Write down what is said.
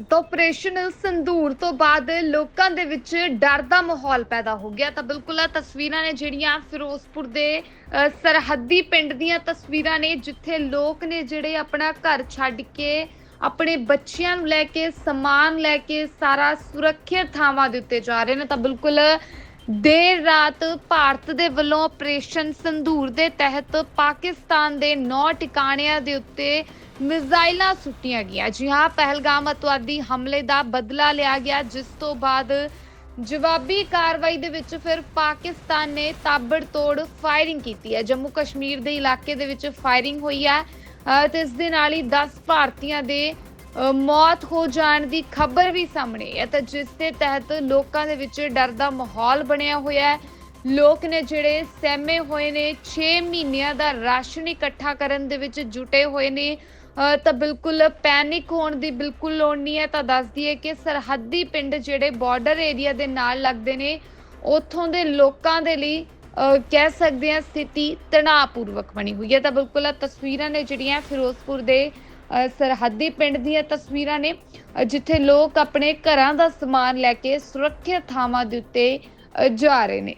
ਤਾਂ ਆਪਰੇਸ਼ਨ ਸੰਧੂਰ ਤੋਂ ਬਾਅਦ ਲੋਕਾਂ ਦੇ ਵਿੱਚ ਡਰ ਦਾ ਮਾਹੌਲ ਪੈਦਾ ਹੋ ਗਿਆ। ਤਾਂ ਬਿਲਕੁਲ ਇਹ ਤਸਵੀਰਾਂ ਨੇ ਜਿਹੜੀਆਂ ਫਿਰੋਜ਼ਪੁਰ ਦੇ ਅ, ਸਰਹੱਦੀ ਪਿੰਡ ਦੀਆਂ ਤਸਵੀਰਾਂ ਨੇ ਜਿੱਥੇ ਲੋਕ ਨੇ ਜਿਹੜੇ ਆਪਣਾ ਘਰ ਛੱਡ ਕੇ ਆਪਣੇ ਬੱਚਿਆਂ ਨੂੰ ਲੈ ਕੇ ਸਮਾਨ ਲੈ ਕੇ ਸਾਰਾ ਸੁਰੱਖਿਅਤ ਥਾਵਾਂ ਦੇ ਉੱਤੇ ਜਾ ਰਹੇ ਨੇ। ਤਾਂ ਬਿਲਕੁਲ ਦੇਰ ਰਾਤ ਭਾਰਤ ਦੇ ਵੱਲੋਂ ਆਪਰੇਸ਼ਨ ਸੰਧੂਰ ਦੇ ਤਹਿਤ ਪਾਕਿਸਤਾਨ ਦੇ 9 ਟਿਕਾਣਿਆਂ ਦੇ ਉੱਤੇ ਮਿਜ਼ਾਈਲਾਂ ਸੁੱਟੀਆਂ ਗਈਆਂ। ਜੀ ਹਾਂ, ਪਹਿਲਗਾਮ ਅਤਵਾਦੀ ਹਮਲੇ ਦਾ ਬਦਲਾ ਲਿਆ ਗਿਆ, ਜਿਸ ਤੋਂ ਬਾਅਦ ਜਵਾਬੀ ਕਾਰਵਾਈ ਦੇ ਵਿੱਚ ਫਿਰ ਪਾਕਿਸਤਾਨ ਨੇ ਤਾਬੜਤੋੜ ਫਾਇਰਿੰਗ ਕੀਤੀ ਹੈ। ਜੰਮੂ ਕਸ਼ਮੀਰ ਦੇ ਇਲਾਕੇ ਦੇ ਵਿੱਚ ਫਾਇਰਿੰਗ ਹੋਈ ਹੈ ਅਹ ਤੇ ਇਸ ਦੇ ਨਾਲ ਹੀ 10 ਭਾਰਤੀਆਂ ਦੇ ਮੌਤ ਹੋ ਜਾਣ ਦੀ ਖਬਰ ਵੀ ਸਾਹਮਣੇ ਹੈ ਤਾਂ ਜਿਸ ਦੇ ਤਹਿਤ ਲੋਕਾਂ ਦੇ ਵਿੱਚ ਡਰ ਦਾ ਮਾਹੌਲ ਬਣਿਆ ਹੋਇਆ ਹੈ। ਲੋਕ ਨੇ ਜਿਹੜੇ ਸਹਿਮੇ ਹੋਏ ਨੇ 6 ਮਹੀਨਿਆਂ ਦਾ ਰਾਸ਼ਨ ਇਕੱਠਾ ਕਰਨ ਦੇ ਵਿੱਚ ਜੁਟੇ ਹੋਏ ਨੇ। ਤਾਂ ਬਿਲਕੁਲ ਪੈਨਿਕ ਹੋਣ ਦੀ ਬਿਲਕੁਲ ਲੋੜ ਨਹੀਂ ਹੈ। ਤਾਂ ਦੱਸ ਦਈਏ ਕਿ ਸਰਹੱਦੀ ਪਿੰਡ ਜਿਹੜੇ ਬਾਰਡਰ ਏਰੀਆ ਦੇ ਨਾਲ ਲੱਗਦੇ ਨੇ, ਉੱਥੋਂ ਦੇ ਲੋਕਾਂ ਦੇ ਲਈ ਕਹਿ ਸਕਦੇ ਹਾਂ ਸਥਿਤੀ ਤਣਾਅਪੂਰਵਕ ਬਣੀ ਹੋਈ ਹੈ। ਤਾਂ ਬਿਲਕੁਲ ਤਸਵੀਰਾਂ ਨੇ ਜਿਹੜੀਆਂ ਫਿਰੋਜ਼ਪੁਰ ਦੇ ਸਰਹੱਦੀ ਪਿੰਡ ਦੀਆਂ ਤਸਵੀਰਾਂ ਨੇ ਜਿੱਥੇ ਲੋਕ ਆਪਣੇ ਘਰਾਂ ਦਾ ਸਮਾਨ ਲੈ ਕੇ ਸੁਰੱਖਿਅਤ ਥਾਵਾਂ ਦੇ ਉੱਤੇ ਜਾ ਰਹੇ ਨੇ।